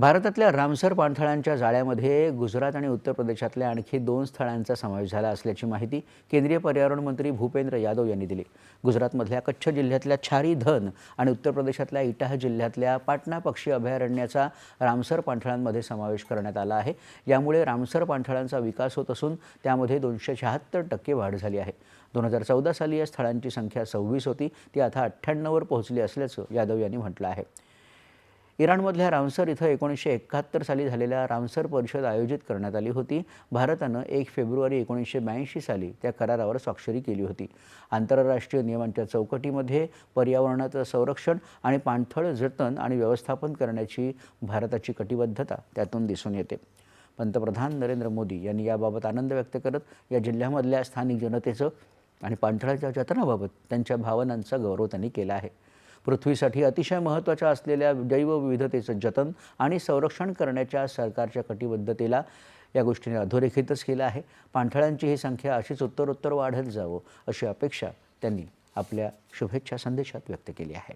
भारतातल्या रामसर पाणथळांच्या जाळ्यामध्ये गुजरात आणि उत्तर प्रदेशातल्या आणखी दोन स्थळांचा समावेश झाला असल्याची माहिती केंद्रीय पर्यावरण मंत्री भूपेंद्र यादव यांनी दिली. गुजरातमधल्या कच्छ जिल्ह्यातल्या छारी धन आणि उत्तर प्रदेशातल्या इटाह जिल्ह्यातल्या पाटणा पक्षी अभयारण्याचा रामसर पाणथळांमध्ये समावेश करण्यात आला आहे. यामुळे रामसर पाणथळांचा विकास होत असून त्यामध्ये दोनशे शहात्तर टक्के वाढ झाली आहे. दोन हजार चौदा साली या स्थळांची संख्या सव्वीस होती. ती आता अठ्ठ्याण्णववर पोहोचली असल्याचं यादव यांनी म्हटलं आहे. इराणमधल्या रामसर इथं एकोणीसशे एकाहत्तर साली झालेल्या रामसर परिषद आयोजित करण्यात आली होती. भारतानं एक फेब्रुवारी एकोणीसशे ब्याऐंशी साली त्या करारावर स्वाक्षरी केली होती. आंतरराष्ट्रीय नियमांच्या चौकटीमध्ये पर्यावरणाचं संरक्षण आणि पाणथळ जतन आणि व्यवस्थापन करण्याची भारताची कटिबद्धता त्यातून दिसून येते. पंतप्रधान नरेंद्र मोदी यांनी याबाबत आनंद व्यक्त करत या जिल्ह्यामधल्या स्थानिक जनतेचं आणि पाणथळाच्या जतनाबाबत त्यांच्या भावनांचा गौरव त्यांनी केला आहे. पृथ्वीसाठी अतिशय महत्त्वाच्या असलेल्या जैवविविधतेचं जतन आणि संरक्षण करण्याच्या सरकारच्या कटिबद्धतेला या गोष्टीने अधोरेखितच केलं आहे. पाणथळांची ही संख्या अशीच उत्तरोत्तर वाढत जावं अशी अपेक्षा त्यांनी आपल्या शुभेच्छा संदेशात व्यक्त केली आहे.